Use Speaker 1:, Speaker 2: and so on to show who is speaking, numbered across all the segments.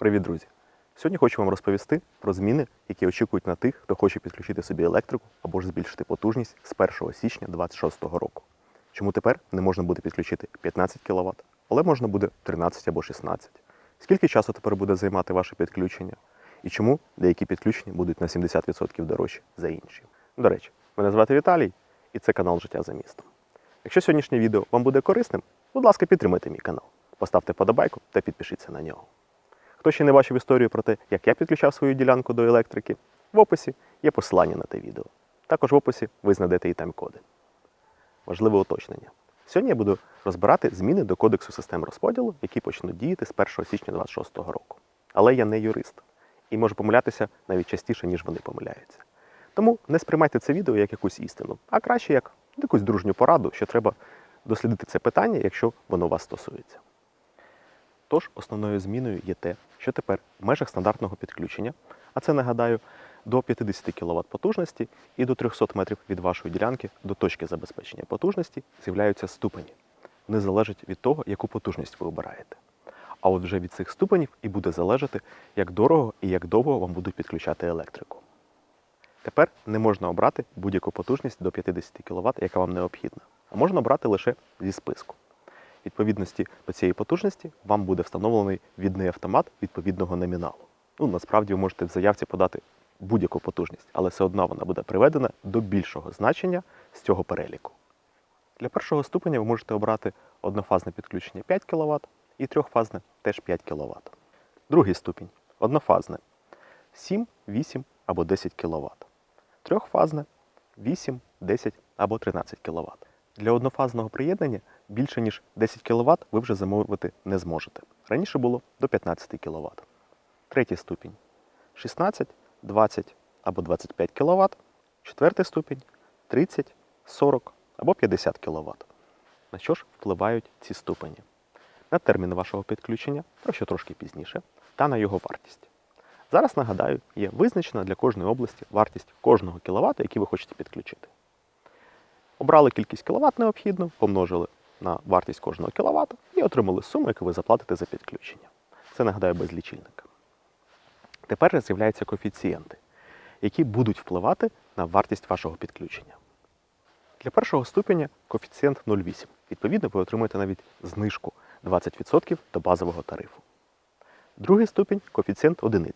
Speaker 1: Привіт, друзі! Сьогодні хочу вам розповісти про зміни, які очікують на тих, хто хоче підключити собі електрику або ж збільшити потужність з 1 січня 2026 року. Чому тепер не можна буде підключити 15 кВт, але можна буде 13 або 16? Скільки часу тепер буде займати ваше підключення? І чому деякі підключення будуть на 70% дорожчі за інші? До речі, мене звати Віталій, і це канал Життя за містом. Якщо сьогоднішнє відео вам буде корисним, будь ласка, підтримайте мій канал, поставте подобайку та підпишіться на нього. Хто ще не бачив історію про те, як я підключав свою ділянку до електрики, в описі є посилання на те відео. Також в описі ви знайдете і тайм-коди. Важливе уточнення. Сьогодні я буду розбирати зміни до кодексу систем розподілу, які почнуть діяти з 1 січня 2026 року. Але я не юрист і можу помилятися навіть частіше, ніж вони помиляються. Тому не сприймайте це відео як якусь істину, а краще як якусь дружню пораду, що треба дослідити це питання, якщо воно вас стосується. Тож основною зміною є те, що тепер в межах стандартного підключення, а це нагадаю, до 50 кВт потужності і до 300 метрів від вашої ділянки до точки забезпечення потужності з'являються ступені. Вони залежать від того, яку потужність ви обираєте. А от вже від цих ступенів і буде залежати, як дорого і як довго вам будуть підключати електрику. Тепер не можна обрати будь-яку потужність до 50 кВт, яка вам необхідна, а можна обрати лише зі списку. Відповідності до цієї потужності вам буде встановлений відний автомат відповідного номіналу. Ну, насправді ви можете в заявці подати будь-яку потужність, але все одно вона буде приведена до більшого значення з цього переліку. Для першого ступеня ви можете обрати однофазне підключення 5 кВт і трьохфазне теж 5 кВт. Другий ступінь однофазне 7, 8 або 10 кВт. Трьохфазне 8, 10 або 13 кВт. Для однофазного приєднання більше ніж 10 кВт ви вже замовити не зможете. Раніше було до 15 кВт. Третій ступінь 16, 20 або 25 кВт. Четвертий ступінь 30, 40 або 50 кВт. На що ж впливають ці ступені? На термін вашого підключення, про що трошки пізніше, та на його вартість. Зараз нагадаю, є визначена для кожної області вартість кожного кВт, який ви хочете підключити. Обрали кількість кВт необхідну, помножили на вартість кожного кВт і отримали суму, яку ви заплатите за підключення. Це нагадаю без лічильника. Тепер з'являються коефіцієнти, які будуть впливати на вартість вашого підключення. Для першого ступеня коефіцієнт 0,8. Відповідно, ви отримуєте навіть знижку 20% до базового тарифу. Другий ступінь коефіцієнт 1.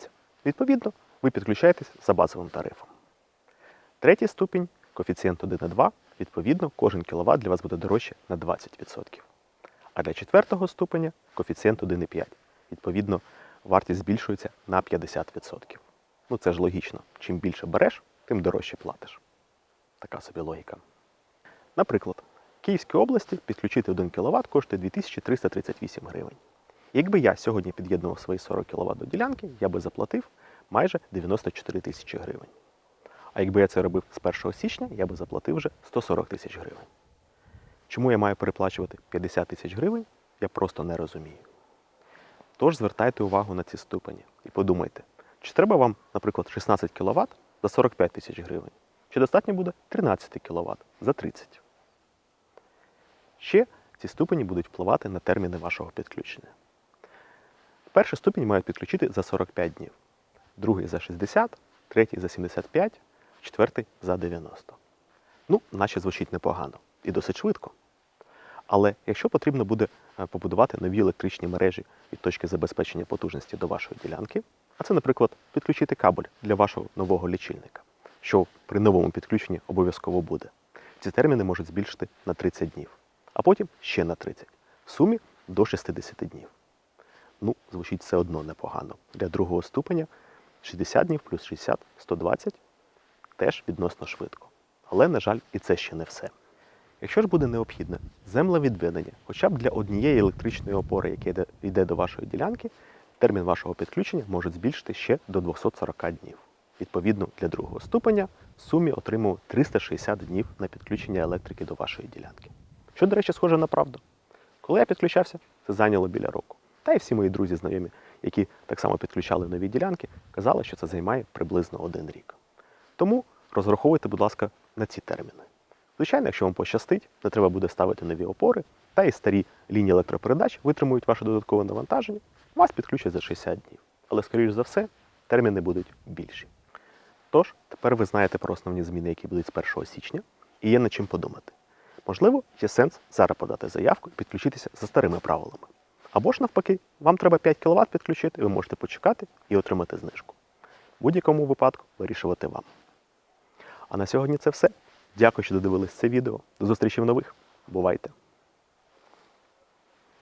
Speaker 1: Відповідно, ви підключаєтесь за базовим тарифом. Третій ступінь коефіцієнт 1,2. Відповідно, кожен кіловат для вас буде дорожче на 20%. А для четвертого ступеня коефіцієнт 1,5. Відповідно, вартість збільшується на 50%. Ну це ж логічно. Чим більше береш, тим дорожче платиш. Така собі логіка. Наприклад, в Київській області підключити 1 кВт коштує 2338 гривень. Якби я сьогодні під'єднував свої 40 кВт до ділянки, я би заплатив майже 94 тисячі гривень. А якби я це робив з 1 січня, я би заплатив вже 140 тисяч гривень. Чому я маю переплачувати 50 тисяч гривень, я просто не розумію. Тож звертайте увагу на ці ступені і подумайте, чи треба вам, наприклад, 16 кВт за 45 тисяч гривень, чи достатньо буде 13 кВт за 30. Ще ці ступені будуть впливати на терміни вашого підключення. Перший ступінь мають підключити за 45 днів, другий за 60, третій за 75, четвертий за 90. Ну, наче звучить непогано і досить швидко. Але якщо потрібно буде е, побудувати нові електричні мережі від точки забезпечення потужності до вашої ділянки, а це, наприклад, підключити кабель для вашого нового лічильника, що при новому підключенні обов'язково буде. Ці терміни можуть збільшити на 30 днів, а потім ще на 30, в сумі до 60 днів. Ну, звучить все одно непогано. Для другого ступеня 60 днів плюс 60 120 теж відносно швидко. Але, на жаль, і це ще не все. Якщо ж буде необхідне землевідведення, хоча б для однієї електричної опори, яка йде, йде до вашої ділянки, термін вашого підключення можуть збільшити ще до 240 днів. Відповідно, для другого ступеня в сумі отримав 360 днів на підключення електрики до вашої ділянки. Що, до речі, схоже на правду. Коли я підключався, це зайняло біля року. Та й всі мої друзі, знайомі, які так само підключали нові ділянки, казали, що це займає приблизно один рік. Тому розраховуйте, будь ласка, на ці терміни. Звичайно, якщо вам пощастить, не треба буде ставити нові опори, та й старі лінії електропередач витримують ваше додаткове навантаження, вас підключать за 60 днів. але, скоріш за все, терміни будуть більші. Тож, тепер ви знаєте про основні зміни, які будуть з 1 січня, і є над чим подумати. Можливо, є сенс зараз подати заявку і підключитися за старими правилами. Або ж навпаки, вам треба 5 кВт підключити, ви можете почекати і отримати знижку. В будь-якому випадку вирішувати вам. А на сьогодні це все. Дякую, що додивились це відео. До зустрічі в нових. Бувайте!